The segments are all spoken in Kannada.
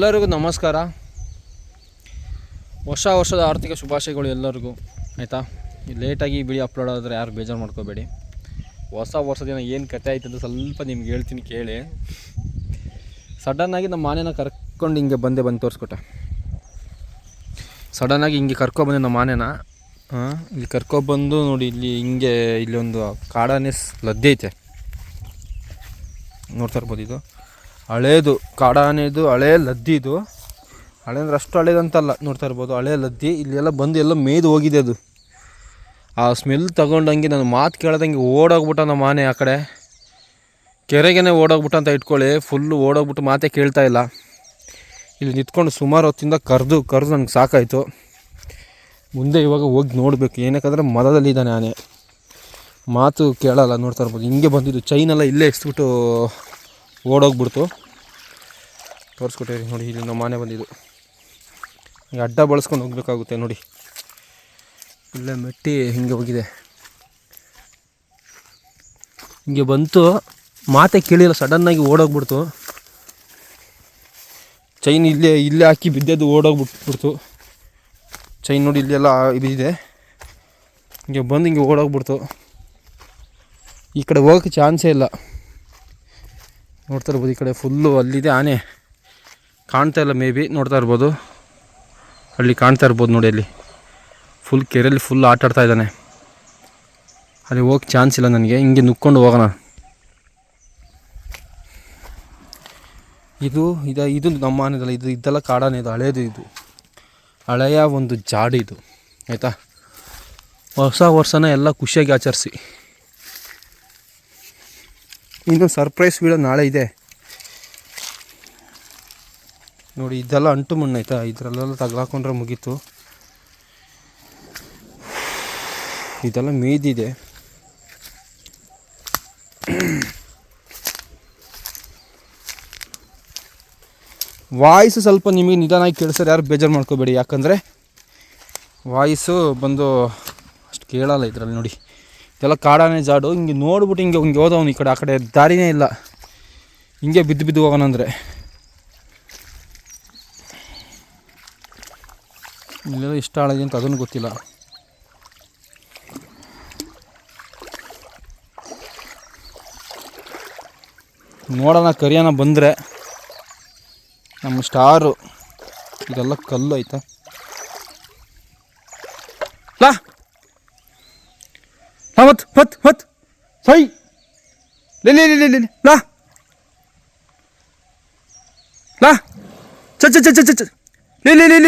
ಎಲ್ಲರಿಗೂ ನಮಸ್ಕಾರ. ಹೊಸ ವರ್ಷದ ಆರ್ಥಿಕ ಶುಭಾಶಯಗಳು ಎಲ್ಲರಿಗೂ, ಆಯಿತಾ? ಲೇಟಾಗಿ ಬಿಡಿ ಅಪ್ಲೋಡ್ ಆದರೆ ಯಾರು ಬೇಜಾರು ಮಾಡ್ಕೋಬೇಡಿ. ಹೊಸ ವರ್ಷದಿನ ಏನು ಕತೆ ಆಯ್ತು ಅಂತ ಸ್ವಲ್ಪ ನಿಮ್ಗೆ ಹೇಳ್ತೀನಿ, ಕೇಳಿ. ಸಡನ್ನಾಗಿ ನಮ್ಮ ಮಾನೇನ ಕರ್ಕೊಂಡು ಹಿಂಗೆ ಬಂದೆ, ಬಂದು ತೋರಿಸ್ಕೊಟ್ಟೆ. ಸಡನ್ನಾಗಿ ಹಿಂಗೆ ಕರ್ಕೊಬಂದೆ ನಮ್ಮ ಮಾನೇನ ಹಾಂ ಇಲ್ಲಿ ಕರ್ಕೊಬಂದು ನೋಡಿ, ಇಲ್ಲಿ ಹಿಂಗೆ ಇಲ್ಲೊಂದು ಕಾಡಾನೆ ಲದ್ದೆ ಐತೆ. ನೋಡ್ತಾ ಇರ್ಬೋದು ಇದು. ಹಳೇದು, ಕಾಡಾನೆದು, ಹಳೇ ಲದ್ದಿ ಇದು ಹಳೆ ಅಂದ್ರೆ ಅಷ್ಟು ಹಳೇದಂತಲ್ಲ, ನೋಡ್ತಾ ಇರ್ಬೋದು. ಹಳೆ ಲದ್ದಿ, ಇಲ್ಲೆಲ್ಲ ಬಂದು ಎಲ್ಲ ಮೇಯ್ದು ಹೋಗಿದೆ ಅದು. ಆ ಸ್ಮೆಲ್ ತಗೊಂಡಂಗೆ ನಾನು ಮಾತು ಕೇಳ್ದಂಗೆ ಓಡೋಗ್ಬಿಟ್ಟ ನಮ್ಮ ಆನೆ ಆ ಕಡೆ. ಕೆರೆಗೇನೆ ಓಡೋಗ್ಬಿಟ್ಟ ಅಂತ ಇಟ್ಕೊಳ್ಳಿ ಫುಲ್ಲು ಓಡೋಗ್ಬಿಟ್ಟು ಮಾತೇ ಕೇಳ್ತಾ ಇಲ್ಲ. ಇಲ್ಲಿ ನಿಂತ್ಕೊಂಡು ಸುಮಾರು ಹೊತ್ತಿಂದ ಕರೆದು ಕರೆದು ನನಗೆ ಸಾಕಾಯಿತು. ಮುಂದೆ ಇವಾಗ ಹೋಗಿ ನೋಡಬೇಕು, ಏನಕ್ಕಂದ್ರೆ ಮರದಲ್ಲಿದ್ದಾನೆ ಆನೆ. ಮಾತು ಕೇಳಲ್ಲ, ನೋಡ್ತಾ ಇರ್ಬೋದು. ಹಿಂಗೆ ಬಂದಿದ್ದು ಚೈನೆಲ್ಲ ಇಲ್ಲೇ ಎಸ್ಬಿಟ್ಟು ಓಡೋಗ್ಬಿಡ್ತು. ತೋರಿಸ್ಕೊಟ್ಟಿರಿ ನೋಡಿ, ಇಲ್ಲಿ ನಮ್ಮ ಮನೆ ಬಂದಿದ್ದು. ಅಡ್ಡ ಬಳಸ್ಕೊಂಡು ಹೋಗ್ಬೇಕಾಗುತ್ತೆ ನೋಡಿ. ಇಲ್ಲೇ ಮೆಟ್ಟಿ ಹಿಂಗೆ ಹೋಗಿದೆ. ಹಿಂಗೆ ಬಂತು, ಮಾತೆ ಕೇಳಿಲ್ಲ ಸಡನ್ನಾಗಿ ಓಡೋಗ್ಬಿಡ್ತು. ಚೈನ್ ಇಲ್ಲೇ ಇಲ್ಲೇ ಹಾಕಿ ಬಿದ್ದದ್ದು ಓಡೋಗ್ಬಿಟ್ಬಿಡ್ತು. ಚೈನ್ ನೋಡಿ, ಇಲ್ಲೆಲ್ಲ ಇದಿದೆ ಹಿಂಗೆ ಬಂದು ಹಿಂಗೆ ಓಡೋಗ್ಬಿಡ್ತು. ಈ ಕಡೆ ಹೋಗೋಕ್ಕೆ ಚಾನ್ಸೇ ಇಲ್ಲ. ನೋಡ್ತಾ ಇರ್ಬೋದು ಈ ಕಡೆ ಫುಲ್ಲು ಅಲ್ಲಿದೆ, ಆನೆ ಕಾಣ್ತಾ ಇಲ್ಲ ಮೇ ಬಿ ನೋಡ್ತಾ ಇರ್ಬೋದು. ಅಲ್ಲಿ ಕಾಣ್ತಾ ಇರ್ಬೋದು ನೋಡಿ ಅಲ್ಲಿ. ಫುಲ್ ಕೆರೆಯಲ್ಲಿ ಫುಲ್ ಆಟ ಆಡ್ತಾ ಇದ್ದಾನೆ. ಅಲ್ಲಿ ಹೋಗಿ ಚಾನ್ಸ್ ಇಲ್ಲ ನನಗೆ. ಹಿಂಗೆ ನುಕ್ಕೊಂಡು ಹೋಗೋಣ. ಇದು ಇದು ಇದು ನಮ್ಮ ಆನೆದಲ್ಲ, ಇದು ಇದೆಲ್ಲ ಕಾಡಾನೆ ಇದು ಹಳೆಯದು ಇದು. ಹಳೆಯ ಒಂದು ಜಾಡು ಇದು. ಆಯಿತಾ? ಹೊಸ ವರ್ಷನ ಎಲ್ಲ ಖುಷಿಯಾಗಿ ಆಚರಿಸಿ. ಇನ್ನು ಸರ್ಪ್ರೈಸ್ ವಿಡಿಯೋ ನಾಳೆ ಇದೆ. ನೋಡಿ, ಇದೆಲ್ಲ ಅಂಟು ಮಣ್ಣು ಆಯಿತಾ? ಇದರಲ್ಲೆಲ್ಲ ತಗ್ಲಾಕೊಂಡ್ರೆ ಮುಗೀತು. ಇದೆಲ್ಲ ಮೀದಿದೆ ವಾಯ್ಸ್ ಸ್ವಲ್ಪ ನಿಮಗೆ ನಿಧಾನಾಗಿ ಕೇಳಿಸೋರು ಯಾರು ಬೇಜಾರು ಮಾಡ್ಕೋಬೇಡಿ. ಯಾಕಂದರೆ, ವಾಯ್ಸು ಬಂದು ಅಷ್ಟು ಕೇಳಲ್ಲ ಇದರಲ್ಲಿ ನೋಡಿ. ಇದೆಲ್ಲ ಕಾಡಾನೆ ಜಾಡು. ಹಿಂಗೆ ನೋಡ್ಬಿಟ್ಟು ಹಿಂಗೆ ಹಿಂಗೆ ಹೋದವನು ಈ ಕಡೆ, ಆ ಕಡೆ ದಾರಿನೇ ಇಲ್ಲ. ಹಿಂಗೆ ಬಿದ್ದು ಬಿದ್ದು ಹೋಗೋಣ ಅಂದರೆ. ಇಲ್ಲೆಲ್ಲ ಇಷ್ಟ ಆಳಿದೆ ಅಂತ ಅದನ್ನು ಗೊತ್ತಿಲ್ಲ. ನೋಡೋಣ, ಕರಿಯೋಣ ಬಂದರೆ. ನಮ್ಮ ಸ್ಟಾರು. ಇದೆಲ್ಲ ಕಲ್ಲು ಆಯ್ತಾ? ಲಾ! ಹೊತ್ತು ಹೊತ್ತು ಮತ್ ಸೈ ಲೇ ಲೇ ಲೇ ಲೇ ಲೇ ಚ ಚ ಚ ಚ ಚ ಲೇ ಲೇ ಲೇ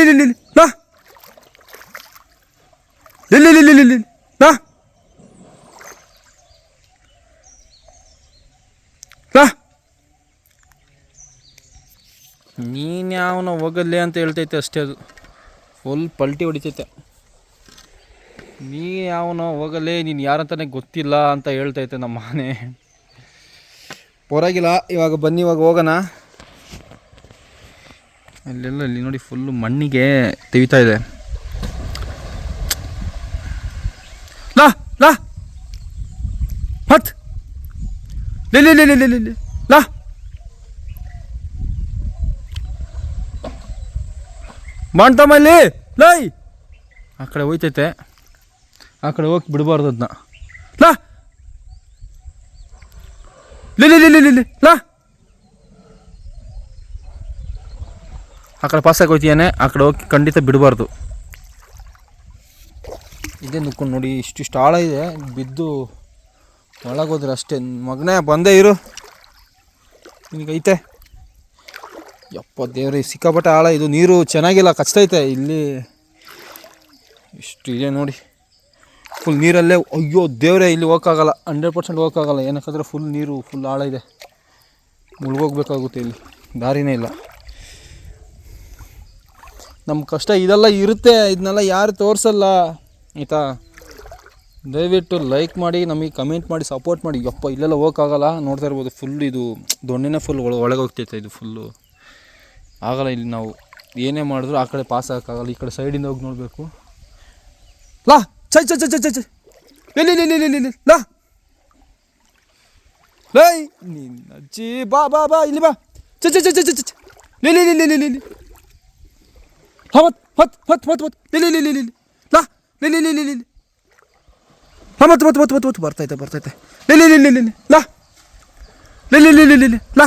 ಲಾ ಲೇ ಲೇ ಲೇ ಲೇ ಲೇ ಲೇ ಲಾ ಲಾ ನೀನು ಯಾವನ ಹೋಗಲ್ಲೇ ಅಂತ ಹೇಳ್ತೈತೆ ಅಷ್ಟೇ ಅದು ಫುಲ್ ಪಲ್ಟಿ ಹೊಡಿತೈತೆ ನೀ ಅವನು ಹೋಗಲೇ ನೀನು ಯಾರಂತಾನೆ ಗೊತ್ತಿಲ್ಲ ಅಂತ ಹೇಳ್ತೈತೆ ನಮ್ಮ ಮನೆ. ಪರವಾಗಿಲ್ಲ ಇವಾಗ ಬನ್ನಿ ಇವಾಗ ಹೋಗೋಣ. ಅಲ್ಲೆಲ್ಲ ಇಲ್ಲಿ ನೋಡಿ ಫುಲ್ಲು ಮಣ್ಣಿಗೆ ತೆಗಿತಾ ಇದೆ. ಲಾ ಲಾ. ಹತ್ ಲೇ ಲೇ ಲೇ ಲೇ ಲೇ ಲೇ ಲೇ. ಲಾ. ಮಾಡ್ತಮ್ಮಲ್ಲಿ ಲೈ. ಆ ಕಡೆ ಹೋಯ್ತೈತೆ. ಆ ಕಡೆ ಹೋಗಿ ಬಿಡಬಾರ್ದು ಅದನ್ನ ಲಾ! ಲೇ ಆ ಕಡೆ ಪಾಸ್ ಹೋಯ್ತೀಯಾನೆ ಆ ಕಡೆ ಹೋಗಿ ಖಂಡಿತ ಬಿಡಬಾರ್ದು. ಇದೇ ನುಕ್ಕೊಂಡು ನೋಡಿ ಇಷ್ಟಿಷ್ಟು ಆಳ ಇದೆ ಬಿದ್ದು ಒಳಗೋದ್ರೆ ಅಷ್ಟೇ. ಮಗನೇ ಬಂದೇ ಇರು. ನಿನಗೈತೆ? ಯಪ್ಪ ದೇವ್ರಿ ಸಿಕ್ಕಾಪಟ್ಟೆ ಆಳ ಇದು ನೀರು ಚೆನ್ನಾಗಿಲ್ಲ ಕಚ್ತೈತೆ. ಇಲ್ಲಿ ಇಷ್ಟು ಇದೆ ನೋಡಿ. ಫುಲ್ ನೀರಲ್ಲೇ, ಅಯ್ಯೋ, ದೇವರೇ, ಇಲ್ಲಿ ಹೋಗೋಕ್ಕಾಗಲ್ಲ ಹಂಡ್ರೆಡ್ ಪರ್ಸೆಂಟ್ ಹೋಗೋಕ್ಕಾಗಲ್ಲ ಏನಕ್ಕಂದ್ರೆ ಫುಲ್ ನೀರು ಫುಲ್ ಆಳ ಇದೆ. ಮುಳುಗೋಗ್ಬೇಕಾಗುತ್ತೆ ಇಲ್ಲಿ. ದಾರಿನೇ ಇಲ್ಲ. ನಮ್ಮ ಕಷ್ಟ ಇದೆಲ್ಲ ಇರುತ್ತೆ ಇದನ್ನೆಲ್ಲ ಯಾರು ತೋರಿಸಲ್ಲ. ಆಯಿತಾ? ದಯವಿಟ್ಟು ಲೈಕ್ ಮಾಡಿ, ನಮಗೆ ಕಮೆಂಟ್ ಮಾಡಿ ಸಪೋರ್ಟ್ ಮಾಡಿ. ಯಪ್ಪ, ಇಲ್ಲೆಲ್ಲ ಹೋಗೋಕ್ಕಾಗಲ್ಲ ನೋಡ್ತಾ ಇರ್ಬೋದು ಫುಲ್ ಇದು, ದೊಣ್ಣೆನೇ ಫುಲ್ ಒಳ ಒಳಗೆ ಹೋಗ್ತೈತೆ ಇದು ಫುಲ್ಲು ಆಗಲ್ಲ ಇಲ್ಲಿ ನಾವು. ಏನೇ ಮಾಡಿದ್ರು ಆ ಕಡೆ ಪಾಸ್ ಆಗೋಕ್ಕಾಗಲ್ಲ. ಈ ಕಡೆ ಸೈಡಿಂದ ಹೋಗಿ ನೋಡಬೇಕು. ಲಾ! Çay çay çay çay çay. Lel lel lel lel lel. La. Lay. Ninacı ba ba ba ili ba. Çay çay çay çay çay. Lel lel lel lel lel. Hamat hat hat hat hat. Lel lel lel lel. La. Lel lel lel lel. Hamat hat hat hat hat. Bartayda bartayda. Lel lel lel lel. La. Lel lel lel lel. La.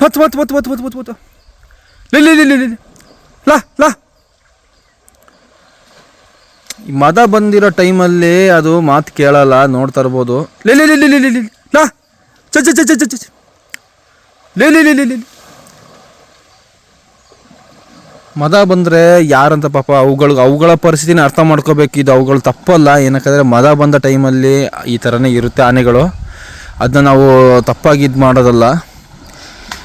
Hat hat hat hat hat hat. Lel lel lel lel. La la. ಈ ಮದ ಬಂದಿರೋ ಟೈಮಲ್ಲಿ ಅದು ಮಾತು ಕೇಳಲ್ಲ ನೋಡ್ತಾ ಇರ್ಬೋದು ಲೇ ಚ ಚ ಚ ಚ ಚ ಲೇ ಮದ ಬಂದರೆ ಯಾರಂತ ಪಾಪ ಅವುಗಳಿಗೆ ಅವುಗಳ ಪರಿಸ್ಥಿತಿನ ಅರ್ಥ ಮಾಡ್ಕೋಬೇಕು ಇದು ಅವುಗಳು ತಪ್ಪಲ್ಲ ಏನಕ್ಕಂದರೆ ಮದ ಬಂದ ಟೈಮಲ್ಲಿ ಈ ಥರನೇ ಇರುತ್ತೆ ಆನೆಗಳು ಅದನ್ನ ನಾವು ತಪ್ಪಾಗಿ ಇದು ಮಾಡೋದಲ್ಲ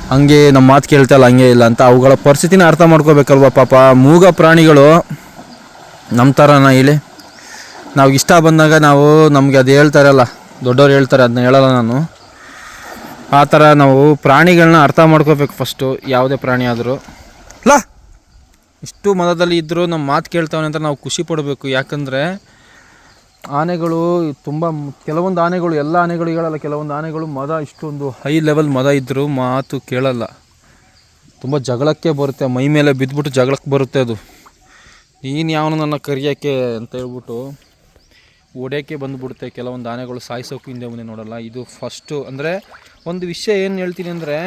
ಹಂಗೆ ನಮ್ಮ ಮಾತು ಕೇಳ್ತಾ ಇಲ್ಲ ಹಂಗೆ ಇಲ್ಲ ಅಂತ ಅವುಗಳ ಪರಿಸ್ಥಿತಿನ ಅರ್ಥ ಮಾಡ್ಕೋಬೇಕಲ್ವ ಪಾಪ ಮೂಗ ಪ್ರಾಣಿಗಳು ನಮ್ಮ ಥರನ ಇಲ್ಲಿ. ನಾವು ಇಷ್ಟ ಬಂದಾಗ ನಾವು ನಮಗೆ ಅದು ಹೇಳ್ತಾರಲ್ಲ ದೊಡ್ಡವ್ರು ಹೇಳ್ತಾರೆ ಅದನ್ನ ಹೇಳಲ್ಲ ನಾನು. ಆ ಥರ ನಾವು ಪ್ರಾಣಿಗಳನ್ನ ಅರ್ಥ ಮಾಡ್ಕೋಬೇಕು ಫಸ್ಟು ಯಾವುದೇ ಪ್ರಾಣಿ ಆದರೂ. ಲಾ! ಇಷ್ಟು ಮದದಲ್ಲಿ ಇದ್ದರೂ ನಮ್ಮ ಮಾತು ಕೇಳ್ತಾವೆ ಅಂತ ನಾವು ಖುಷಿ ಪಡಬೇಕು. ಯಾಕಂದರೆ ಆನೆಗಳು ತುಂಬ ಕೆಲವೊಂದು ಆನೆಗಳು ಎಲ್ಲ ಆನೆಗಳು ಹೇಳಲ್ಲ ಕೆಲವೊಂದು ಆನೆಗಳು ಮದ ಇಷ್ಟೊಂದು ಹೈ ಲೆವೆಲ್ ಮದ ಇದ್ದರೂ ಮಾತು ಕೇಳಲ್ಲ. ತುಂಬ ಜಗಳಕ್ಕೆ ಬರುತ್ತೆ ಮೈ ಮೇಲೆ ಬಿದ್ದುಬಿಟ್ಟು ಜಗಳಕ್ಕೆ ಬರುತ್ತೆ ಅದು. ನೀನು ಯಾವನು ನನ್ನ ಕರಿಯೋಕ್ಕೆ ಅಂತ ಹೇಳ್ಬಿಟ್ಟು ಹೊಡೆಯೋಕ್ಕೆ ಬಂದುಬಿಡುತ್ತೆ. ಕೆಲವೊಂದು ಆನೆಗಳು ಸಾಯಿಸೋಕೆ ಹಿಂದೆ ಮುಂದೆ ನೋಡಲ್ಲ. ಇದು ಫಸ್ಟು ಅಂದರೆ ಒಂದು ವಿಷಯ ಏನು ಹೇಳ್ತೀನಿ ಅಂದರೆ,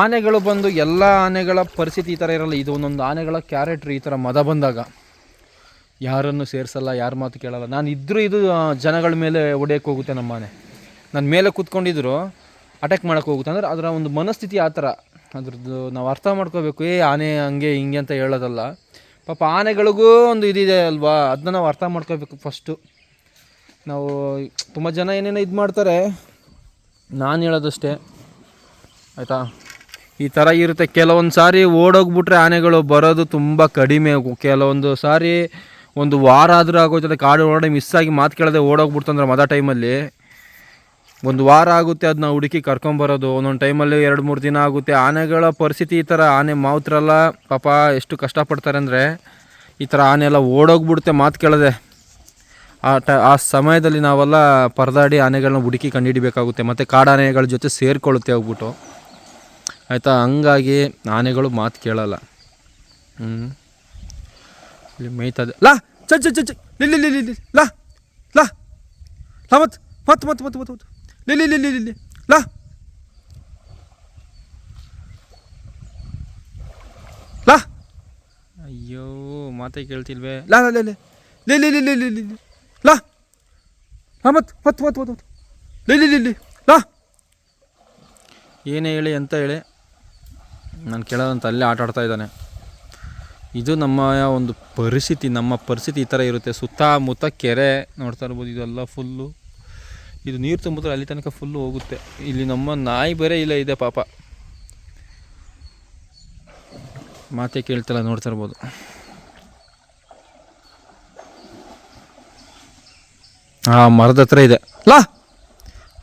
ಆನೆಗಳು ಬಂದು ಎಲ್ಲ ಆನೆಗಳ ಪರಿಸ್ಥಿತಿ ಈ ಥರ ಇರಲ್ಲ. ಇದು ಒಂದೊಂದು ಆನೆಗಳ ಕ್ಯಾರೆಕ್ಟ್ರ್ ಈ ಥರ ಮದ ಬಂದಾಗ. ಯಾರನ್ನು ಸೇರಿಸಲ್ಲ, ಯಾರ ಮಾತು ಕೇಳಲ್ಲ. ನಾನು ಇದ್ದರೂ ಇದು ಜನಗಳ ಮೇಲೆ ಒಡೆಯಕ್ಕೆ ಹೋಗುತ್ತೆ ನಮ್ಮ ಆನೆ. ನನ್ನ ಮೇಲೆ ಕೂತ್ಕೊಂಡಿದ್ರು ಅಟ್ಯಾಕ್ ಮಾಡೋಕ್ಕೆ ಹೋಗುತ್ತೆ. ಅಂದರೆ ಅದರ ಒಂದು ಮನಸ್ಥಿತಿ ಆ ಥರ ಅದ್ರದ್ದು ನಾವು ಅರ್ಥ ಮಾಡ್ಕೋಬೇಕು, ಏ, ಆನೆ ಹಂಗೆ ಹಿಂಗೆ ಅಂತ ಹೇಳೋದಲ್ಲ. ಪಾಪ ಆನೆಗಳಿಗೂ ಒಂದು ಇದಿದೆ ಅಲ್ವಾ? ಅದನ್ನ ನಾವು ಅರ್ಥ ಮಾಡ್ಕೋಬೇಕು ಫಸ್ಟು ನಾವು ತುಂಬ ಜನ ಏನೇನೋ ಇದು ಮಾಡ್ತಾರೆ. ನಾನು ಹೇಳೋದಷ್ಟೇ. ಆಯಿತಾ? ಈ ಥರ ಇರುತ್ತೆ. ಕೆಲವೊಂದು ಸಾರಿ ಓಡೋಗ್ಬಿಟ್ರೆ ಆನೆಗಳು ಬರೋದು ತುಂಬ ಕಡಿಮೆ. ಕೆಲವೊಂದು ಸಾರಿ ಒಂದು ವಾರ ಆದರೂ ಆಗೋಯ್ತದೆ. ಕಾಡು ಓಡಾಡಿ ಮಿಸ್ ಆಗಿ ಮಾತು ಕೇಳದೆ ಓಡೋಗ್ಬಿಡ್ತಂದ್ರೆ ಮದ ಟೈಮಲ್ಲಿ ಒಂದು ವಾರ ಆಗುತ್ತೆ ಅದನ್ನ ಹುಡುಕಿ ಕರ್ಕೊಂಬರೋದು. ಒಂದೊಂದು ಟೈಮಲ್ಲಿ ಎರಡು, ಮೂರು ದಿನ ಆಗುತ್ತೆ. ಆನೆಗಳ ಪರಿಸ್ಥಿತಿ ಈ ಥರ, ಆನೆ ಮಾವುತರೆಲ್ಲ. ಪಾಪ ಎಷ್ಟು ಕಷ್ಟಪಡ್ತಾರೆ ಅಂದರೆ ಈ ಥರ ಆನೆ ಎಲ್ಲ ಓಡೋಗ್ಬಿಡುತ್ತೆ ಮಾತು ಕೇಳದೆ. ಆ ಟ, ಆ ಸಮಯದಲ್ಲಿ ನಾವೆಲ್ಲ ಪರದಾಡಿ ಆನೆಗಳನ್ನ ಹುಡುಕಿ ಕಂಡುಹಿಡಿಬೇಕಾಗುತ್ತೆ. ಮತ್ತು ಕಾಡಾನೆಗಳ ಜೊತೆ ಸೇರಿಕೊಳ್ಳುತ್ತೆ ಹೋಗ್ಬಿಟ್ಟು. ಆಯಿತಾ? ಹಂಗಾಗಿ ಆನೆಗಳು ಮಾತು ಕೇಳಲ್ಲ. ಹ್ಞೂ ಮೇಯ್ತದೆ. ಲಾ! ಚ ಚ ಚ ಲಿ ಲಿ ಲಿ ಲಿ ಲಿ, ಲಾ! ಲಾ! ಲಾ, ಮತ್ ಮತ್ತೆ ಮತ್ತೆ ಮತ್ತೆ ಮತ್ತೆ ಮತ್. ಲಿ ಲಿ ಲಿ ಲಿ ಲಾ ಲಾ ಅಯ್ಯೋ ಮಾತೇ ಕೇಳ್ತಿಲ್ವೇ? ಲಾ ಲಾ ಲೇ ಲೇ. ಲೇ ಲೇ ಲೇ ಲಾ ಹಾಂ ಮತ್ತು ಮತ್ತು ಮತ್ತು ಮತ್ತು ಲೇ ಲೇ ಲೇ ಲೇ. ಲಾ. ಏನೇ ಹೇಳಿ ಅಂತ ಹೇಳಿ. ನಾನು ಕೇಳೋದಂತ ಅಲ್ಲೇ ಆಟ ಆಡ್ತಾ ಇದ್ದಾನೆ. ಇದು ನಮ್ಮ ಒಂದು ಪರಿಸ್ಥಿತಿ ನಮ್ಮ ಪರಿಸ್ಥಿತಿ ಈ ಥರ ಇರುತ್ತೆ. ಸುತ್ತಮುತ್ತ ಕೆರೆ ನೋಡ್ತಾ ಇರ್ಬೋದು ಇದೆಲ್ಲ ಫುಲ್ಲು ಇದು ನೀರು ತುಂಬಿದ್ರೆ ಅಲ್ಲಿ ತನಕ ಫುಲ್ಲು ಹೋಗುತ್ತೆ ಇಲ್ಲಿ ನಮ್ಮ ನಾಯಿ ಬೇರೆ ಇಲ್ಲ ಇದೆ ಪಾಪ ಮಾತೇ ಕೇಳ್ತಲ್ಲ ನೋಡ್ತಾ ಇರ್ಬೋದು ಆ ಮರದ ಹತ್ರ ಇದೆ ಲಾ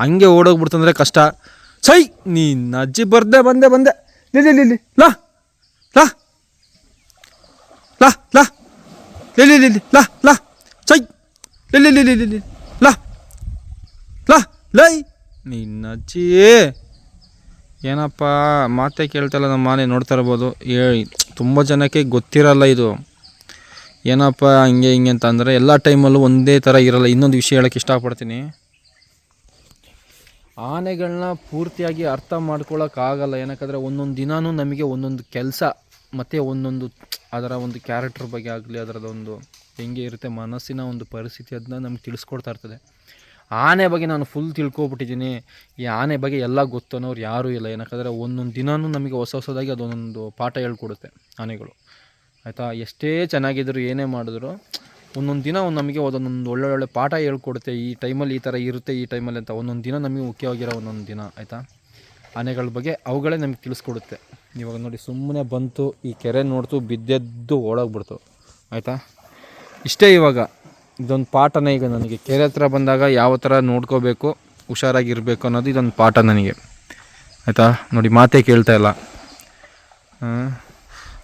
ಹಂಗೆ ಓಡೋಗ್ಬಿಡ್ತಂದ್ರೆ ಕಷ್ಟ ಸೈ ನೀ ಅಜ್ಜಿ ಬರ್ದೆ ಬಂದೆ ಬಂದೆ ಲಿಲಿ ಲಿಲಿ ಲಿ ಲಿ ಲಾ ಲಾ ಲಾ ಲಾ ಲಿ ಲಿ ಸೈ ಲಿಲಿ ಲಿಲಿ ಲಿ ಲಿ ಲಿ. ಲಿ ಲಾ ಲಾ ಲೈ ನಿನ್ನ ಅಜ್ಜಿ ಏನಪ್ಪ, ಮಾತೇ ಕೇಳ್ತಲ್ಲ ನಮ್ಮ ಮನೆ ನೋಡ್ತಾ ಇರ್ಬೋದು. ಹೇಳಿ, ತುಂಬ ಜನಕ್ಕೆ ಗೊತ್ತಿರಲ್ಲ ಇದು. ಏನಪ್ಪ, ಹಂಗೆ, ಹಿಂಗೆ ಅಂತ ಅಂದರೆ ಎಲ್ಲ ಟೈಮಲ್ಲೂ ಒಂದೇ ಥರ ಇರಲ್ಲ. ಇನ್ನೊಂದು ವಿಷಯ ಹೇಳೋಕ್ಕೆ ಇಷ್ಟಪಡ್ತೀನಿ. ಆನೆಗಳನ್ನ ಪೂರ್ತಿಯಾಗಿ ಅರ್ಥ ಮಾಡ್ಕೊಳ್ಳೋಕ್ಕಾಗಲ್ಲ ಏನಕ್ಕಂದರೆ ಒಂದೊಂದು ದಿನವೂ ನಮಗೆ ಒಂದೊಂದು ಕೆಲಸ, ಮತ್ತು ಒಂದೊಂದು ಅದರ ಒಂದು ಕ್ಯಾರೆಕ್ಟರ್ ಬಗ್ಗೆ ಆಗಲಿ ಅದರದೊಂದು ಹೆಂಗೆ ಇರುತ್ತೆ ಮನಸ್ಸಿನ ಒಂದು ಪರಿಸ್ಥಿತಿ ಅದನ್ನ ನಮ್ಗೆ ತಿಳಿಸ್ಕೊಡ್ತಾ ಇರ್ತದೆ. ಆನೆ ಬಗ್ಗೆ ನಾನು ಫುಲ್ ತಿಳ್ಕೊಬಿಟ್ಟಿದ್ದೀನಿ. ಈ ಆನೆ ಬಗ್ಗೆ ಎಲ್ಲ ಗೊತ್ತು ಅನ್ನೋರು ಯಾರೂ ಇಲ್ಲ. ಏನಕ್ಕಂದರೆ ಒಂದೊಂದು ದಿನವೂ ನಮಗೆ ಹೊಸ ಹೊಸದಾಗಿ ಅದೊಂದೊಂದು ಪಾಠ ಹೇಳ್ಕೊಡುತ್ತೆ ಆನೆಗಳು. ಆಯಿತಾ? ಎಷ್ಟೇ ಚೆನ್ನಾಗಿದ್ರು ಏನೇ ಮಾಡಿದ್ರು, ಒಂದೊಂದು ದಿನ ಒಂದು ನಮಗೆ ಒಂದೊಂದು ಒಳ್ಳೊಳ್ಳೆ ಪಾಠ ಹೇಳ್ಕೊಡುತ್ತೆ. ಈ ಟೈಮಲ್ಲಿ ಈ ಥರ ಇರುತ್ತೆ, ಈ ಟೈಮಲ್ಲಿ ಅಂತ ಒಂದೊಂದು ದಿನ ನಮಗೆ ಮುಖ್ಯವಾಗಿರೋ ಒಂದೊಂದು ದಿನ, ಆಯಿತಾ? ಆನೆಗಳ ಬಗ್ಗೆ ಅವುಗಳೇ ನಮಗೆ ತಿಳಿಸ್ಕೊಡುತ್ತೆ. ಇವಾಗ ನೋಡಿ ಸುಮ್ಮನೆ ಬಂತು, ಈ ಕೆರೆ ನೋಡ್ತು, ಬಿದ್ದೆದ್ದು ಓಡೋಗ್ಬಿಡ್ತು, ಆಯಿತಾ? ಇಷ್ಟೇ ಇವಾಗ. ಇದೊಂದು ಪಾಠನೇ ಈಗ ನನಗೆ. ಕೆರೆ ಹತ್ರ ಬಂದಾಗ ಯಾವ ಥರ ನೋಡ್ಕೋಬೇಕು, ಹುಷಾರಾಗಿರಬೇಕು ಅನ್ನೋದು ಇದೊಂದು ಪಾಠ ನನಗೆ. ಆಯಿತಾ? ನೋಡಿ, ಮಾತೇ ಕೇಳ್ತಾ ಇಲ್ಲ.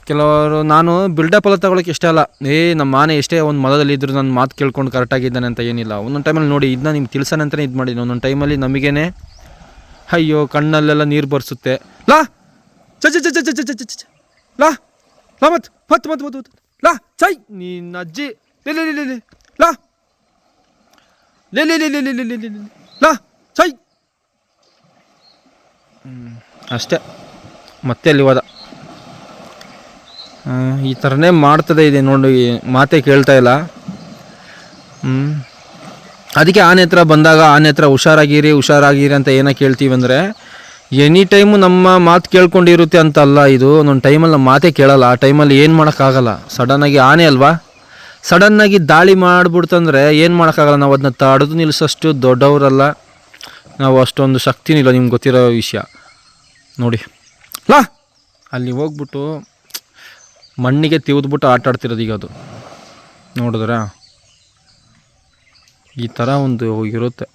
ಕೆಲವರು, ನಾನು ಬಿಲ್ಡಪ್ ಎಲ್ಲ ತಗೊಳಕ್ಕೆ ಇಷ್ಟ ಅಲ್ಲ. ಏ, ನಮ್ಮ ಮಾನೆ ಎಷ್ಟೇ ಒಂದು ಮೊದಲಲ್ಲಿ ಇದ್ದರೂ ನನ್ನ ಮಾತು ಕೇಳ್ಕೊಂಡು ಕರೆಕ್ಟಾಗಿದ್ದಾನೆ ಅಂತ ಏನಿಲ್ಲ. ಒಂದೊಂದು ಟೈಮಲ್ಲಿ ನೋಡಿ ಇದನ್ನ ನಿಮ್ಗೆ ತಿಳ್ಸೋಣ ಅಂತಲೇ ಇದು ಮಾಡಿದ್ದೀನಿ ಒಂದೊಂದು ಟೈಮಲ್ಲಿ ನಮಗೇನೆ, ಅಯ್ಯೋ, ಕಣ್ಣಲ್ಲೆಲ್ಲ ನೀರು ಬರ್ಸುತ್ತೆ. ಲಾ! ಚ ಚ ಚ ಚ ಚ ಚ ಚ ಲಾ! ಲಾ ಮತ್ತು ಮತ್ತು ಮತ್ತು ಮತ್ತು ಲಾ ಚೈ ನಿನ್ನ ಅಜ್ಜಿ. ಇಲ್ಲ ला ले ले ले ले ले ले ಲಾ ಸೈ ಅಷ್ಟೇ. ಮತ್ತೆ ಅಲ್ಲಿ ಹೋದ? ಈ ಥರನೇ ಮಾಡ್ತದೆ ಇದೆ ನೋಡಿ ಮಾತೇ ಕೇಳ್ತಾ ಇಲ್ಲ. ಹ್ಞೂ ಅದಕ್ಕೆ ಆನೆ ಹತ್ರ ಬಂದಾಗ ಆನೆ ಹತ್ರ ಹುಷಾರಾಗಿರಿ ಹುಷಾರಾಗಿರಿ ಅಂತ ಏನೋ ಕೇಳ್ತೀವಿ ಅಂದರೆ, ಎನಿ ಟೈಮು ನಮ್ಮ ಮಾತು ಕೇಳ್ಕೊಂಡಿರುತ್ತೆ ಅಂತ ಅಲ್ಲ ಇದು. ನನ್ನ ಟೈಮಲ್ಲಿ ನಮ್ಮ ಮಾತೇ ಕೇಳಲ್ಲ. ಆ ಟೈಮಲ್ಲಿ ಏನು ಮಾಡೋಕ್ಕಾಗಲ್ಲ. ಸಡನ್ನಾಗಿ ಆನೆ ಅಲ್ವಾ? ಸಡನ್ನಾಗಿ ದಾಳಿ ಮಾಡಿಬಿಡ್ತಂದ್ರೆ ಏನು ಮಾಡೋಕ್ಕಾಗಲ್ಲ? ನಾವು ಅದನ್ನ ತಡೆದು ನಿಲ್ಲಿಸೋಷ್ಟು ದೊಡ್ಡವರಲ್ಲ. ನಾವು ಅಷ್ಟೊಂದು ಶಕ್ತಿನಿಲ್ಲ ನಿಮ್ಗೆ ಗೊತ್ತಿರೋ ವಿಷಯ. ನೋಡಿ. ಲಾ! ಅಲ್ಲಿ ಹೋಗ್ಬಿಟ್ಟು ಮಣ್ಣಿಗೆ ತಿವಿದ್ಬಿಟ್ಟು ಆಟ ಆಡ್ತಿರೋದು ಈಗ ಅದು. ನೋಡಿದ್ರಾ? ಈ ಥರ ಒಂದು ಇರುತ್ತೆ.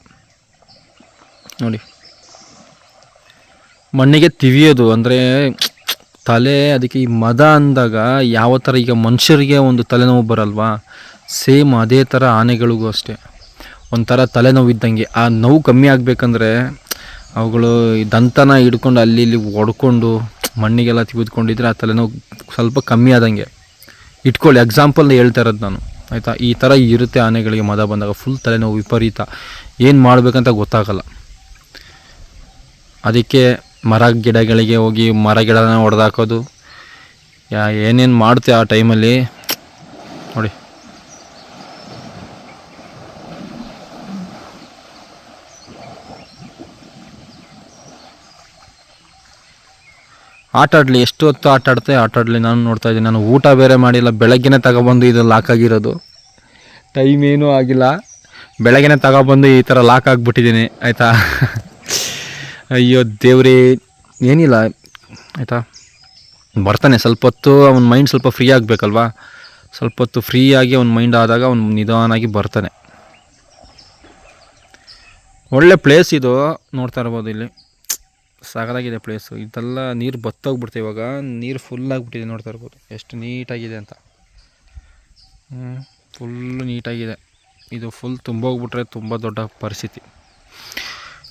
ನೋಡಿ. ಮಣ್ಣಿಗೆ ತಿವಿಯೋದು ಅಂದರೆ ತಲೆ, ಅದಕ್ಕೆ ಈ ಮದ ಅಂದಾಗ ಯಾವ ಥರ ಈಗ ಮನುಷ್ಯರಿಗೆ ಒಂದು ತಲೆನೋವು ಬರಲ್ವಾ? ಸೇಮ್ ಅದೇ ಥರ ಆನೆಗಳಿಗೂ ಅಷ್ಟೇ. ಒಂಥರ ತಲೆನೋವು ಇದ್ದಂಗೆ. ಆ ನೋವು ಕಮ್ಮಿ ಆಗಬೇಕಂದ್ರೆ ಅವುಗಳು ದಂತನ ಹಿಡ್ಕೊಂಡು ಅಲ್ಲಿ ಇಲ್ಲಿ ಒಡ್ಕೊಂಡು ಮಣ್ಣಿಗೆಲ್ಲ ತೆಗೆದುಕೊಂಡಿದ್ರೆ ಆ ತಲೆನೋವು ಸ್ವಲ್ಪ ಕಮ್ಮಿ ಆದಂಗೆ. ಇಟ್ಕೊಳ್ಳಿ ಎಕ್ಸಾಂಪಲ್ನ ಹೇಳ್ತಾ ಇರೋದು ನಾನು. ಆಯಿತಾ? ಈ ಥರ ಇರುತ್ತೆ ಆನೆಗಳಿಗೆ ಮದ ಬಂದಾಗ. ಫುಲ್ ತಲೆನೋವು ವಿಪರೀತ. ಏನು ಮಾಡಬೇಕಂತ ಗೊತ್ತಾಗಲ್ಲ. ಅದಕ್ಕೆ ಮರ ಗಿಡಗಳಿಗೆ ಹೋಗಿ ಮರ ಗಿಡನ ಹೊಡೆದಾಕೋದು. ಯಾ, ಏನೇನು ಮಾಡ್ತೀವಿ ಆ ಟೈಮಲ್ಲಿ? ನೋಡಿ. ಆಟ ಆಡಲಿ, ಎಷ್ಟು ಹೊತ್ತು ಆಟ ಆಡ್ತೆ? ಆಟ ಆಡಲಿ ನಾನು ನೋಡ್ತಾ ಇದ್ದೀನಿ. ನಾನು ಊಟ ಬೇರೆ ಮಾಡಿಲ್ಲ. ಬೆಳಗ್ಗೆನೇ ತಗೊಬಂದು ಇದು ಲಾಕ್ ಆಗಿರೋದು. ಟೈಮ್ ಏನೂ ಆಗಿಲ್ಲ. ಬೆಳಗ್ಗೆನೇ ತಗೊಬಂದು ಈ ಥರ ಲಾಕ್ ಆಗಿಬಿಟ್ಟಿದ್ದೀನಿ. ಆಯಿತಾ? ಅಯ್ಯೋ ದೇವ್ರಿ, ಏನಿಲ್ಲ, ಆಯಿತಾ? ಬರ್ತಾನೆ, ಸ್ವಲ್ಪ ಹೊತ್ತು ಅವನ ಮೈಂಡ್ ಸ್ವಲ್ಪ ಫ್ರೀ ಆಗಬೇಕಲ್ವಾ? ಸ್ವಲ್ಪ ಹೊತ್ತು ಫ್ರೀ ಆಗಿ ಅವ್ನ ಮೈಂಡ್ ಆದಾಗ ಅವ್ನು ನಿಧಾನಾಗಿ ಬರ್ತಾನೆ. ಒಳ್ಳೆ ಪ್ಲೇಸ್ ಇದು, ನೋಡ್ತಾ ಇರ್ಬೋದು ಇಲ್ಲಿ. ಸಾಗದಾಗಿದೆ ಪ್ಲೇಸು ಇದೆಲ್ಲ ನೀರು ಬತ್ತೋಗ್ಬಿಡ್ತೆ ಇವಾಗ. ನೀರು ಫುಲ್ ಆಗಿಬಿಟ್ಟಿದೆ ನೋಡ್ತಾ ಇರ್ಬೋದು. ಎಷ್ಟು ನೀಟಾಗಿದೆ ಅಂತ. ಫುಲ್ಲು ನೀಟಾಗಿದೆ. ಇದು ಫುಲ್ ತುಂಬೋಗ್ಬಿಟ್ರೆ ತುಂಬ ದೊಡ್ಡ ಪರಿಸ್ಥಿತಿ.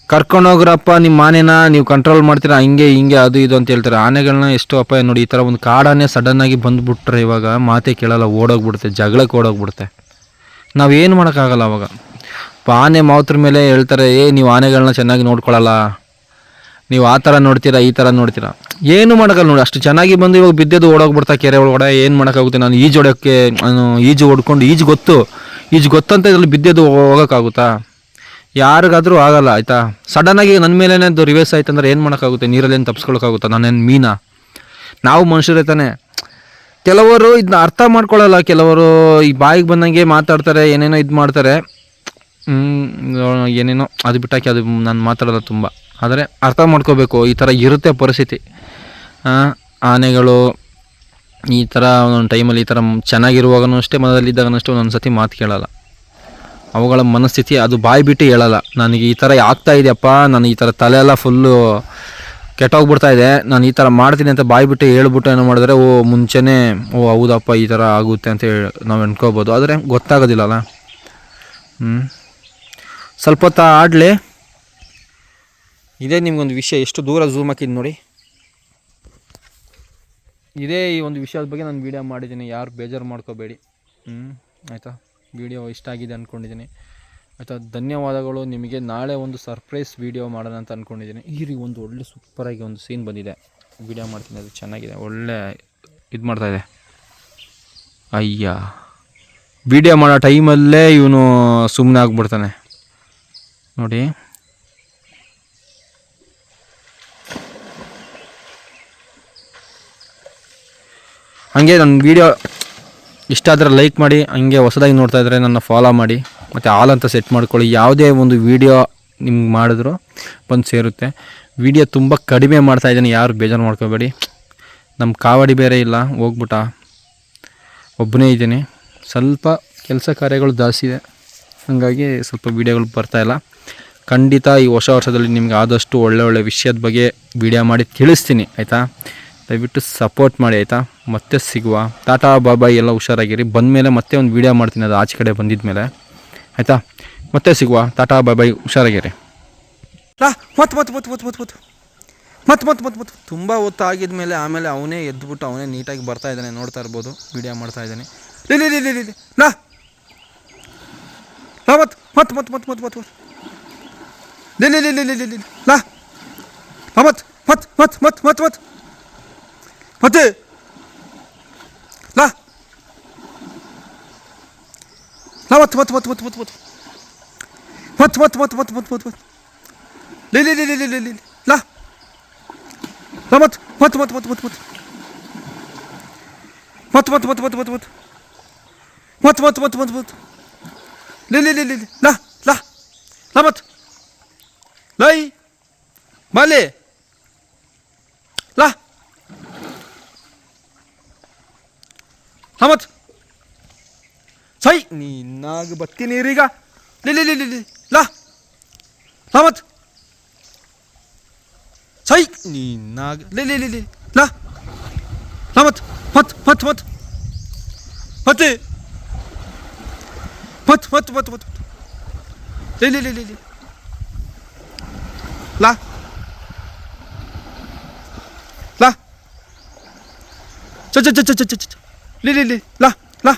ಕರ್ಕೊಂಡೋಗ್ರಪ್ಪ ನಿಮ್ಮ ಆನೆನ ನೀವು ಕಂಟ್ರೋಲ್ ಮಾಡ್ತೀರಾ, ಹಂಗೆ, ಹಿಂಗೆ, ಅದು, ಇದು ಅಂತ ಹೇಳ್ತಾರೆ. ಆನೆಗಳನ್ನ ಎಷ್ಟು ಅಪಾಯ ನೋಡಿ, ಈ ಥರ ಒಂದು ಕಾಡಾನೆ ಸಡನ್ನಾಗಿ ಬಂದುಬಿಟ್ರೆ ಇವಾಗ ಮಾತೆ ಕೇಳಲ್ಲ, ಓಡೋಗ್ಬಿಡುತ್ತೆ, ಜಗಳಕ್ಕೆ ಓಡೋಗ್ಬಿಡುತ್ತೆ. ಏನು ಮಾಡೋಕ್ಕಾಗಲ್ಲ ಅವಾಗ. ಆನೆ ಮಾವತ್ರ ಮೇಲೆ ಹೇಳ್ತಾರೆ, ಏ, ನೀವು ಆನೆಗಳನ್ನ ಚೆನ್ನಾಗಿ ನೋಡ್ಕೊಳ್ಳಲ್ಲ ನೀವು ಆ ಥರ ನೋಡ್ತೀರಾ, ಈ ಥರ ನೋಡ್ತೀರಾ. ಏನು ಮಾಡೋಕ್ಕಲ್ಲ ನೋಡಿ, ಅಷ್ಟು ಚೆನ್ನಾಗಿ ಬಂದು ಇವಾಗ ಬಿದ್ದೆದು ಓಡೋಗ್ಬಿಡ್ತಾ ಕೆರೆ ಒಳಗಡೆ, ಏನು ಮಾಡೋಕ್ಕಾಗುತ್ತೆ? ನಾನು ಈಜು ಹೊಡೋಕ್ಕೆ ನಾನು ಈಜು ಹೊಡ್ಕೊಂಡು, ಈಜು ಗೊತ್ತು. ಈಜು ಗೊತ್ತಂತ ಇದ್ರಲ್ಲಿ ಬಿದ್ದೆದು ಹೋಗೋಕ್ಕಾಗುತ್ತಾ? ಯಾರಿಗಾದರೂ ಆಗಲ್ಲ, ಆಯಿತಾ? ಸಡನ್ನಾಗಿ ನನ್ನ ಮೇಲೇ ಅದು ಆಯ್ತು ಅಂದ್ರೆ ಏನು ಮಾಡೋಕ್ಕಾಗುತ್ತೆ? ನೀರಲ್ಲಿ ಏನು ತಪ್ಸ್ಕೊಳಕ್ಕಾಗುತ್ತಾ? ನಾನೇನು ಮೀನಾ? ನಾವು ಮನುಷ್ಯರೇ ತಾನೇ. ಕೆಲವರು ಇದನ್ನ ಅರ್ಥ ಮಾಡ್ಕೊಳ್ಳಲ್ಲ, ಕೆಲವರು ಈ ಬಾಯಿಗೆ ಬಂದಂಗೆ ಮಾತಾಡ್ತಾರೆ, ಏನೇನೋ ಇದು ಮಾಡ್ತಾರೆ. ಏನೇನೋ ಅದು ಬಿಟ್ಟಾಕಿ ಅದು ನಾನು ಮಾತಾಡಲ್ಲ ತುಂಬ. ಆದರೆ ಅರ್ಥ ಮಾಡ್ಕೋಬೇಕು, ಈ ಥರ ಇರುತ್ತೆ ಪರಿಸ್ಥಿತಿ. ಆನೆಗಳು ಈ ಥರ ಒಂದೊಂದು ಟೈಮಲ್ಲಿ ಈ ಥರ ಚೆನ್ನಾಗಿರುವಾಗನೂ ಅಷ್ಟೇ, ಮನದಲ್ಲಿದ್ದಾಗನೂ ಅಷ್ಟೇ ಒಂದೊಂದು ಸತಿ ಮಾತು ಕೇಳಲ್ಲ. ಅವುಗಳ ಮನಸ್ಥಿತಿ ಅದು ಬಾಯಿ ಬಿಟ್ಟು ಹೇಳಲ್ಲ. ನನಗೆ ಈ ಥರ ಆಗ್ತಾ ಇದೆಯಪ್ಪ ನಾನು ಈ ಥರ ತಲೆ ಎಲ್ಲ ಫುಲ್ಲು ಕೆಟ್ಟೋಗ್ಬಿಡ್ತಾ ಇದೆ, ನಾನು ಈ ಥರ ಮಾಡ್ತೀನಿ ಅಂತ ಬಾಯಿ ಬಿಟ್ಟು ಹೇಳ್ಬಿಟ್ಟು ಏನೋ ಮಾಡಿದ್ರೆ, ಓ, ಮುಂಚೆನೇ, ಓ, ಹೌದಪ್ಪ, ಈ ಥರ ಆಗುತ್ತೆ ಅಂತ ಹೇಳಿ ನಾವು ಅನ್ಕೋಬೋದು. ಆದರೆ ಗೊತ್ತಾಗೋದಿಲ್ಲಲ್ಲ. ಹ್ಞೂ ಸ್ವಲ್ಪ ಹೊತ್ತು ಆಡಲಿ. ಇದೇ ನಿಮಗೊಂದು ವಿಷಯ, ಎಷ್ಟು ದೂರ ಝೂಮ್ ಹಾಕಿದ್ದು ನೋಡಿ. ಇದೇ ಈ ಒಂದು ವಿಷಯದ ಬಗ್ಗೆ ನಾನು ವೀಡಿಯೋ ಮಾಡಿದ್ದೀನಿ, ಯಾರು ಬೇಜಾರು ಮಾಡ್ಕೋಬೇಡಿ. ಹ್ಞೂ ಆಯಿತಾ? ವಿಡಿಯೋ ಇಷ್ಟ ಆಗಿದೆ ಅಂದ್ಕೊಂಡಿದ್ದೀನಿ ಆಯಿತಾ, ಧನ್ಯವಾದಗಳು. ನಿಮಗೆ ನಾಳೆ ಒಂದು ಸರ್ಪ್ರೈಸ್ ವಿಡಿಯೋ ಮಾಡೋಣ ಅಂತ ಅಂದ್ಕೊಂಡಿದ್ದೀನಿ ಈ ರೀ ಒಂದು ಒಳ್ಳೆ ಸೂಪರಾಗಿ ಒಂದು ಸೀನ್ ಬಂದಿದೆ. ವಿಡಿಯೋ ಮಾಡ್ತೀನಿ, ಅದು ಚೆನ್ನಾಗಿದೆ. ಒಳ್ಳೆ ಇದು ಮಾಡ್ತಾಯಿದೆ ಅಯ್ಯ. ವಿಡಿಯೋ ಮಾಡೋ ಟೈಮಲ್ಲೇ ಇವನು ಸುಮ್ಮನೆ ಆಗ್ಬಿಡ್ತಾನೆ. ನೋಡಿ. ಹಾಗೆ ನನ್ನ ವೀಡಿಯೋ ಇಷ್ಟ ಆದರೆ ಲೈಕ್ ಮಾಡಿ, ಹಂಗೆ ಹೊಸದಾಗಿ ನೋಡ್ತಾ ಇದ್ದರೆ ನನ್ನ ಫಾಲೋ ಮಾಡಿ, ಮತ್ತು ಆಲ್ ಅಂತ ಸೆಟ್ ಮಾಡ್ಕೊಳ್ಳಿ. ಯಾವುದೇ ಒಂದು ವೀಡಿಯೋ ನಿಮ್ಗೆ ಮಾಡಿದ್ರು ಬಂದು ಸೇರುತ್ತೆ. ವೀಡಿಯೋ ತುಂಬ ಕಡಿಮೆ ಮಾಡ್ತಾ ಇದ್ದೀನಿ, ಯಾರು ಬೇಜಾರು ಮಾಡ್ಕೋಬೇಡಿ. ನಮ್ಮ ಕಾವಡಿ ಬೇರೆ ಇಲ್ಲ, ಹೋಗ್ಬಿಟ್ಟ. ಒಬ್ಬನೇ ಇದ್ದೀನಿ. ಸ್ವಲ್ಪ ಕೆಲಸ ಕಾರ್ಯಗಳು ಜಾಸ್ತಿ ಇದೆ. ಹಾಗಾಗಿ ಸ್ವಲ್ಪ ವೀಡಿಯೋಗಳು ಬರ್ತಾಯಿಲ್ಲ ಖಂಡಿತ ಈ ಹೊಸ ವರ್ಷದಲ್ಲಿ ನಿಮ್ಗೆ ಆದಷ್ಟು ಒಳ್ಳೆ ಒಳ್ಳೆ ವಿಷಯದ ಬಗ್ಗೆ ವೀಡಿಯೋ ಮಾಡಿ ತಿಳಿಸ್ತೀನಿ, ಆಯಿತಾ? ದಯವಿಟ್ಟು ಸಪೋರ್ಟ್ ಮಾಡಿ, ಆಯಿತಾ? ಮತ್ತೆ ಸಿಗುವ. ಟಾಟಾ ಬಾಬಾಯ್ ಎಲ್ಲ ಹುಷಾರಾಗಿರಿ. ಬಂದ ಮೇಲೆ ಮತ್ತೆ ಒಂದು ವೀಡಿಯೋ ಮಾಡ್ತೀನಿ. ಅದು ಆಚೆ ಕಡೆ ಬಂದಿದ ಮೇಲೆ ಆಯಿತಾ? ಮತ್ತೆ ಸಿಗುವ. ಟಾಟಾ ಬಾಬಾಯ್ ಹುಷಾರಾಗಿರಿ. ಲಾ ಮತ್ತೆ ಮತ್ತೆ ಮತ್ತೆ ಮತ್ತೆ ಮತ್ತೆ ಮತ್ ಮತ್ತೆ ಮತ್ತೆ ಮತ್ತೆ ಮತ್ತೆ. ತುಂಬ ಹೊತ್ತು ಆಗಿದ ಮೇಲೆ ಆಮೇಲೆ ಅವನೇ ಎದ್ದುಬಿಟ್ಟು ಅವನೇ ನೀಟಾಗಿ ಬರ್ತಾ ಇದ್ದಾನೆ. ನೋಡ್ತಾ ಇರ್ಬೋದು. ವೀಡಿಯೋ ಮಾಡ್ತಾ ಇದ್ದಾನೆ. ಲೇ ಲೇ ಲೇ ಲೇ ಲೇ ಲೇ. ಲಾ. ಲಾ, ಮತ್ತೆ ಮತ್ತೆ ಮತ್ತೆ ಮತ್ತೆ ಮತ್ತೆ ಮತ್ತೆ. ಲೇ ಲೇ ಲೇ ಲೇ ಲೇ ಲೇ ಲೇ. ಲಾ ಲಾ ಮತ್ತೆ ಮತ್ತೆ ಮತ್ತೆ ಮತ್ತೆ ಮತ್ತೆ ಮತ್ತೆ ಮತ್ತೆ ಲಾ ಲಾ ಮತ್ತೆ ಮತ್ತೆ ಮತ್ತೆ ಮತ್ತೆ ಮತ್ತೆ ಮತ್ತೆ ಮತ್ತೆ ಮತ್ತೆ ಮತ್ತೆ ಮತ್ತೆ ಮತ್ತೆ ಮತ್ತೆ ಲೇ ಲೇ ಲೇ ಲೇ ಲೇ ಲೇ ಲೇ ಲಾ ಲಾ ಮತ್ತೆ ಮತ್ತೆ ಮತ್ತೆ ಮತ್ತೆ ಮತ್ತೆ ಮತ್ತೆ ಮತ್ತೆ ಮತ್ತೆ ಮತ್ತೆ ಮತ್ತೆ ಮತ್ತೆ ಮತ್ತೆ ಮತ್ತೆ ಮತ್ತೆ ಮತ್ತೆ ಮತ್ತೆ ಲೇ ಲೇ ಲೇ ಲೇ ಲೇ. ಲಾ ಲಾ ಲಾ ಮತ್ತೆ ಲೈ ಬಾಲೆ ಲಾ ಲಾ ಮತ್ತೆ ಸೈ ನೀನಾಗ ಬತ್ತೀನಿ ಈಗ ಲೇ ಲೇ ಲೇ ಲೇ ಲೇ. ಲಾ ಲಾ ಮತ್ತೆ ಸೈ ನೀನಾಗ ಲೇ ಲೇ ಲೇ ಲೇ ಲಾ ಲಾ ಮತ್ತೆ ಮತ್ತೆ ಮತ್ತೆ ಮತ್ತೆ ಮತ್ತೆ ಮತ್ತೆ ಮತ್ತೆ ಮತ್ತೆ ಮತ್ತೆ ಲೇ ಲೇ ಲೇ ಲೇ ಲೇ ಲಾ ಲಾ ಚ ಚ ಚ ಚ ಚ ಚ ಚ ಲೇ ಲೇ ಲೇ, ಲಾ ಲಾ.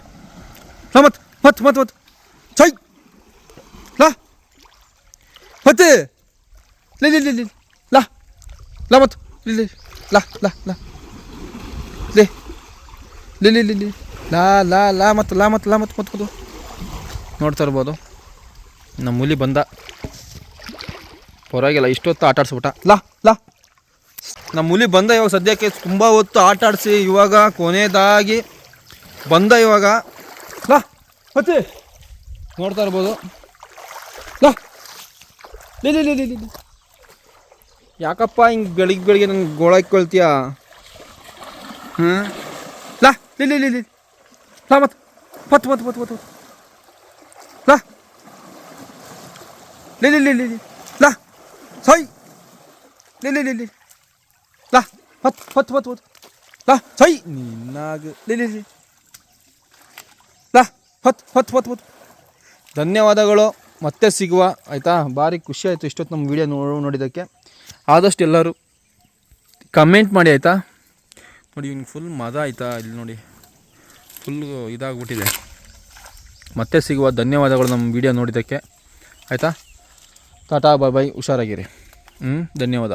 ಲಾ ಮತ್ತೆ ಮತ್ತೆ ಮತ್ತೆ ಮತ್ತೆ ಚೈ ಲಾ. ಮತ್ತೆ. ಲೇ ಲೇ ಲೇ ಲೇ, ಲಾ. ಮತ್ತೆ ಲೇ ಲೇ, ಲಾ ಲಾ ಲಾ. ಲೇ. ಲೇ ಲೇ ಲೇ, ಲಿ. ಲಾ ಲಾ ಲಾ ಮತ್ತೆ ಲಾ ಮತ್ತೆ ಲಾ ಮತ್ತೆ ಮತ್ತೆ ನೋಡ್ತಾ ಇರ್ಬೋದು. ನಮ್ಮ ಹುಲಿ ಬಂದ. ಪರವಾಗಿಲ್ಲ, ಇಷ್ಟೊತ್ತು ಆಟ ಆಡಿಸ್ಬಿಟ್ಟ. ಲಾ ಲಾ. ನಮ್ಮ ಹುಲಿ ಬಂದ ಇವಾಗ ಸದ್ಯಕ್ಕೆ ತುಂಬ ಹೊತ್ತು ಆಟ ಆಡಿಸಿ, ಇವಾಗ ಕೊನೆಯದಾಗಿ ಬಂದ ಇವಾಗ ಲಾ ಮತ್ತೆ ನೋಡ್ತಾ ಇರ್ಬೋದು ಲಾ ಲೇ ಲೇ ಲೇ ಲೇ ಲೇ ಲೇ. ಯಾಕಪ್ಪ ಹಿಂಗೆ ಬೆಳಿಗ್ಗೆ ಬೆಳಿಗ್ಗೆ ನಂಗೆ ಗೋಳಾಕೊಳ್ತೀಯ ಹ್ಞೂ ಲಾ ಲೇ ಲೇ ಲೇ ಲೇ ಲಾ ಮತ್ತೆ ಮತ್ತೆ ಮತ್ತೆ ಮತ್ತೆ ಮತ್ತೆ ಲಾ ಲೇ ಲೇ ಲೇ ಲೇ ಲೇ. ಲಾ ಲಿ ಲಿ ಲೇ ಲೇ ಲಾ ಪತ್ ಹತ್ ಹತ್ ಹತ್ ಲಾ ಸೈ ನಿನ್ನಾಗ ಲೇ ಲಾ ಹತ್, ಹೊತ್ ಹೊತ್, ಹತ್. ಧನ್ಯವಾದಗಳು. ಮತ್ತೆ ಸಿಗುವ, ಆಯಿತಾ? ಭಾರಿ ಖುಷಿ ಆಯಿತು ಇಷ್ಟೊತ್ತು ನಮ್ಮ ವೀಡಿಯೋ ನೋ ನೋಡಿದ್ದಕ್ಕೆ. ಆದಷ್ಟು ಎಲ್ಲರೂ ಕಮೆಂಟ್ ಮಾಡಿ, ಆಯಿತಾ? ನೋಡಿ, ಇವ್ನಿಗೆ ಫುಲ್ ಮದ ಆಯಿತಾ ಇಲ್ಲಿ ನೋಡಿ. ಫುಲ್ ಇದಾಗ್ಬಿಟ್ಟಿದೆ. ಮತ್ತೆ ಸಿಗುವ ಧನ್ಯವಾದಗಳು ನಮ್ಮ ವಿಡಿಯೋ ನೋಡಿದ್ದಕ್ಕೆ. ಆಯಿತಾ? ಟಾಟಾ ಬಾಯ್ ಬಾಯ್ ಹುಷಾರಾಗಿರಿ. ಹ್ಞೂ ಧನ್ಯವಾದ.